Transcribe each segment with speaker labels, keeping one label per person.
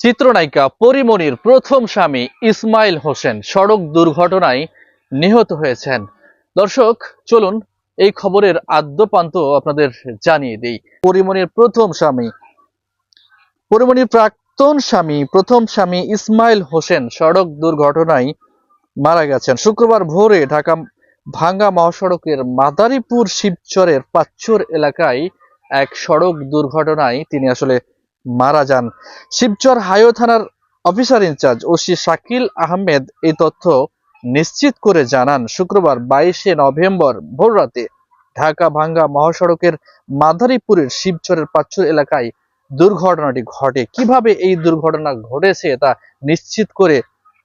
Speaker 1: চিত্রনায়িকা পরিমণির প্রথম স্বামী ইসমাইল হোসেন সড়ক দুর্ঘটনায় নিহত হয়েছেন। দর্শক, চলুন এই খবরের আদ্যপান্ত আপনাদের জানিয়ে দেই। পরিমণির প্রথম স্বামী পরিমণির প্রাক্তন স্বামী, প্রথম স্বামী ইসমাইল হোসেন সড়ক দুর্ঘটনায় মারা গেছেন। শুক্রবার ভোরে ঢাকা ভাঙ্গা মহাসড়কের মাদারীপুর শিবচরের পাচ্চর এলাকায় এক সড়ক দুর্ঘটনায় তিনি আসলে মারা যান। শিবচর হাইও থানার officer in charge O C Shakil Ahmed এই তথ্য নিশ্চিত করে জানান, শুক্রবার বাইশে নভেম্বর ভোররাতে ঢাকা ভাঙ্গা মহাসড়কের মাদারীপুরের শিবচরের পাচ্চর এলাকায় দুর্ঘটনাটি ঘটে। কীভাবে এই দুর্ঘটনা ঘটেছে তা নিশ্চিত করে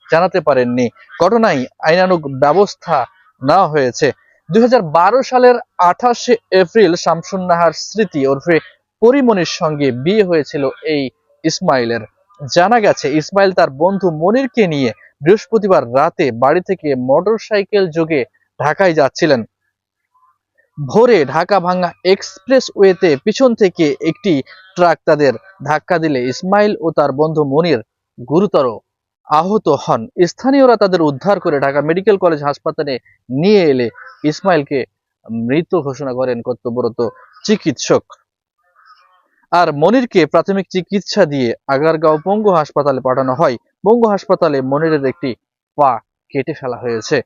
Speaker 1: জানাতে পারেননি। ঘটনায় আইনানুগ ব্যবস্থা নেওয়া হয়েছে। দুই হাজার বারো সালের আঠাশে এপ্রিল শামসুন নাহার স্মৃতি ওরফে পরিমণির সঙ্গে বিয়ে হয়েছিল এই ইসমাইলের। জানা গেছে, ইসমাইল তার বন্ধু মনিরকে নিয়ে বৃহস্পতিবার রাতে বাড়ি থেকে মোটরসাইকেল যোগে ঢাকায় যাচ্ছিলেন। ভোরে ঢাকা ভাঙ্গা এক্সপ্রেস ওয়েতে পিছন থেকে একটি ট্রাক তাদের ধাক্কা দিলে ইসমাইল ও তার বন্ধু মনির গুরুতর আহত হন। স্থানীয়রা তাদের উদ্ধার করে ঢাকা মেডিকেল কলেজ হাসপাতালে নিয়ে এলে ইসমাইলকে মৃত ঘোষণা করেন কর্তব্যরত চিকিৎসক। আর মনিরকে প্রাথমিক চিকিৎসা দিয়ে আগারগাঁও পঙ্গু হাসপাতালে পাঠানো হয়। পঙ্গু হাসপাতালে মনিরের একটি পা কেটে ফেলা হয়েছে।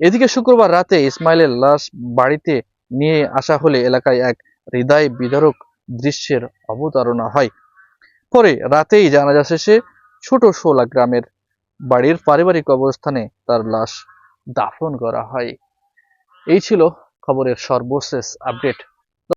Speaker 1: এদিকে শুক্রবার রাতে ইসমাইলের লাশ বাড়িতে নিয়ে আসা হলে এলাকায় এক হৃদয় বিদারক দৃশ্যের অবতারণা হয়। পরে রাতেই জানাজা শেষে ছোট শোলা গ্রামের বাড়ির পারিবারিক অবস্থানে তার লাশ দাফন করা হয়। এই ছিল খবরের সর্বশেষ আপডেট।